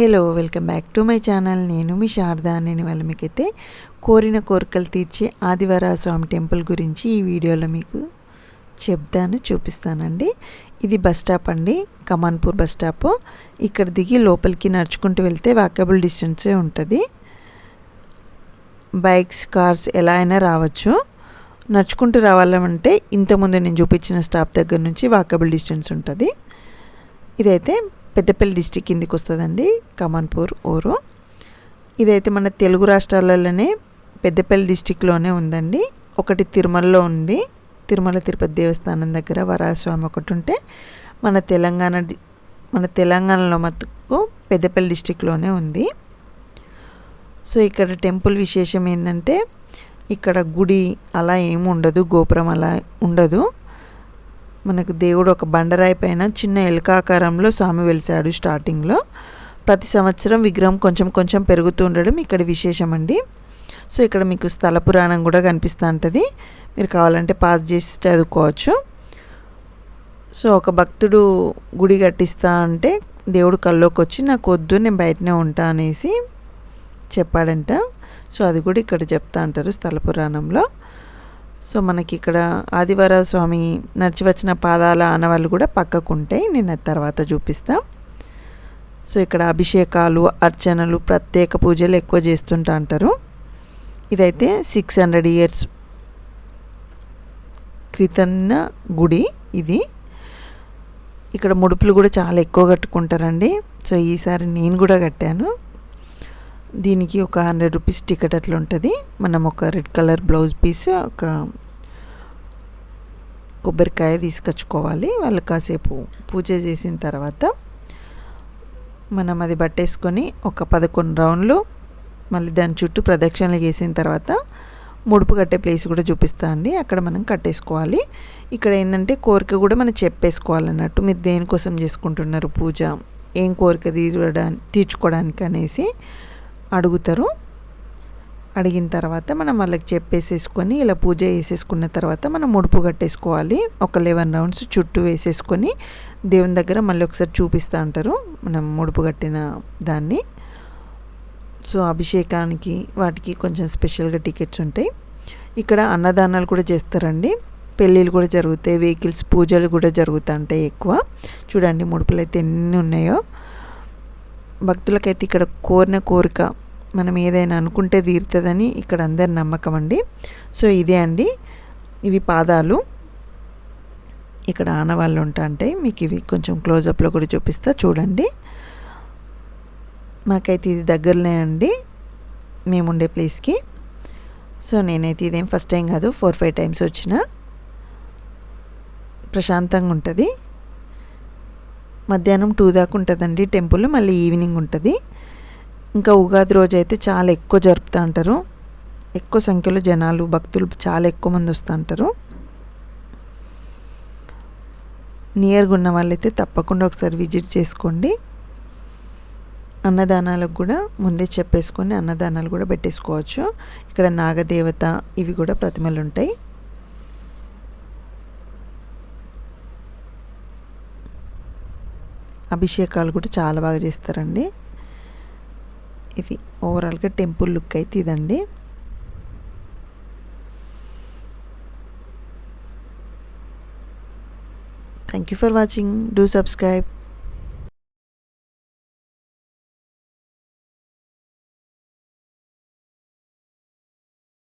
Hello welcome back to my channel. నేను మీ శారదా నేను వాళ్ళ మీకైతే కోరిన కోరికలు తీర్చే ఆదివార స్వామి టెంపుల్ గురించి ఈ వీడియోలో మీకు చెప్తాను చూపిస్తానండి. ఇది బస్ స్టాప్ అండి. Kamanpur bus stop. ఇక్కడ దిగి లోపలికి నడుచుకుంటూ వెళ్తే వాకబుల్ డిస్టెన్సే ఉంటుంది. బైక్స్ కార్స్ ఎలా అయినా రావచ్చు. నడుచుకుంటూ రావాలంటే ఇంతకుముందు నేను చూపించిన స్టాప్ దగ్గర నుంచి వాకబుల్ డిస్టెన్స్ ఉంటుంది. ఇదైతే పెద్దపల్లి డిస్టిక్ కిందికి వస్తుందండి కమాన్పూర్ ఊరు ఇదైతే మన తెలుగు రాష్ట్రాలలోనే పెద్దపల్లి డిస్టిక్లోనే ఉందండి. ఒకటి తిరుమలలో ఉంది. తిరుమల తిరుపతి దేవస్థానం దగ్గర వరాహస్వామి ఒకటి ఉంటే మన తెలంగాణ మన తెలంగాణలో మటుకు పెద్దపల్లి డిస్టిక్లోనే ఉంది. సో ఇక్కడ టెంపుల్ విశేషం ఏంటంటే ఇక్కడ గుడి అలా ఏమి ఉండదు గోపురం అలా ఉండదు. మనకు దేవుడు ఒక బండరాయి పైన చిన్న ఎలకాకారంలో స్వామి వెలిసాడు స్టార్టింగ్లో. ప్రతి సంవత్సరం విగ్రహం కొంచెం కొంచెం పెరుగుతూ ఉండడం ఇక్కడ విశేషం అండి సో ఇక్కడ మీకు స్థల పురాణం కూడా కనిపిస్తూ ఉంటుంది. మీరు కావాలంటే పాస్ చేసి చదువుకోవచ్చు. సో ఒక భక్తుడు గుడి కట్టిస్తా అంటే దేవుడు కల్లోకి వచ్చి నాకు వద్దు నేను బయటనే ఉంటా అనేసి చెప్పాడంట. సో అది కూడా ఇక్కడ చెప్తా అంటారు స్థల పురాణంలో. సో మనకి ఇక్కడ ఆదివార స్వామి నడిచి వచ్చిన పాదాల ఆనవాళ్ళు కూడా పక్కకు ఉంటాయి నేను తర్వాత చూపిస్తా. సో ఇక్కడ అభిషేకాలు అర్చనలు ప్రత్యేక పూజలు ఎక్కువ చేస్తుంటా అంటారు. ఇదైతే సిక్స్ హండ్రెడ్ ఇయర్స్ క్రితన్న గుడి ఇది. ఇక్కడ ముడుపులు కూడా చాలా ఎక్కువ కట్టుకుంటారండి. సో ఈసారి నేను కూడా కట్టాను. దీనికి ఒక హండ్రెడ్ రూపీస్ టికెట్ అట్లా ఉంటుంది. మనం ఒక రెడ్ కలర్ బ్లౌజ్ పీస్ ఒక కొబ్బరికాయ తీసుకొచ్చుకోవాలి. వాళ్ళు కాసేపు పూజ చేసిన తర్వాత మనం అది పట్టేసుకొని ఒక పదకొండు రౌండ్లు మళ్ళీ దాని చుట్టూ ప్రదక్షిణలు చేసిన తర్వాత ముడుపు కట్టే ప్లేస్ కూడా చూపిస్తా అండి. అక్కడ మనం కట్టేసుకోవాలి. ఇక్కడ ఏంటంటే కోరిక కూడా మనం చెప్పేసుకోవాలన్నట్టు మీరు దేనికోసం చేసుకుంటున్నారు పూజ? ఏం కోరిక తీరడానికి తీర్చుకోవడానికి అనేసి అడుగుతారు. అడిగిన తర్వాత మనం వాళ్ళకి చెప్పేసేసుకొని ఇలా పూజ చేసేసుకున్న తర్వాత మనం ముడుపు కట్టేసుకోవాలి. ఒక లెవెన్ రౌండ్స్ చుట్టూ వేసేసుకొని దేవుని దగ్గర మళ్ళీ ఒకసారి చూపిస్తూ అంటారు. మనం ముడుపు కట్టిన దాన్ని. సో అభిషేకానికి వాటికి కొంచెం స్పెషల్గా టికెట్స్ ఉంటాయి. ఇక్కడ అన్నదానాలు కూడా చేస్తారండి. పెళ్ళిళ్ళు కూడా జరుగుతాయి. వెహికల్స్ పూజలు కూడా జరుగుతూ ఉంటాయి ఎక్కువ. చూడండి ముడుపులు అయితే ఎన్ని ఉన్నాయో. భక్తులకైతే ఇక్కడ కోరిన కోరిక మనం ఏదైనా అనుకుంటే తీరుతుందని ఇక్కడ అందరి నమ్మకం అండి. సో ఇదే అండి. ఇవి పాదాలు. ఇక్కడ ఆనవాళ్ళు ఉంటా అంటే మీకు ఇవి కొంచెం క్లోజప్లో కూడా చూపిస్తా. చూడండి. మాకైతే ఇది దగ్గరనే అండి. మేముండే ప్లేస్కి సో నేనైతే ఇదేం ఫస్ట్ టైం కాదు. ఫోర్ ఫైవ్ టైమ్స్ వచ్చిన. ప్రశాంతంగా ఉంటుంది. మధ్యాహ్నం టూ దాకా ఉంటుందండి టెంపుల్ మళ్ళీ ఈవినింగ్ ఉంటుంది. ఇంకా ఉగాది రోజు అయితే చాలా ఎక్కువ జరుపుతూ ఉంటారు ఎక్కువ సంఖ్యలో జనాలు భక్తులు చాలా ఎక్కువ మంది వస్తూ ఉంటారు నియర్గా ఉన్న వాళ్ళైతే తప్పకుండా ఒకసారి విజిట్ చేసుకోండి. అన్నదానాలకు కూడా ముందే చెప్పేసుకొని అన్నదానాలు కూడా పెట్టేసుకోవచ్చు. ఇక్కడ నాగదేవత ఇవి కూడా ప్రతిమలు ఉంటాయి అభిషేకాలు కూడా చాలా బాగా చేస్తారండి. ఇది ఓవరాల్గా టెంపుల్ లుక్ అయితే ఇదండి. Thank you for watching do subscribe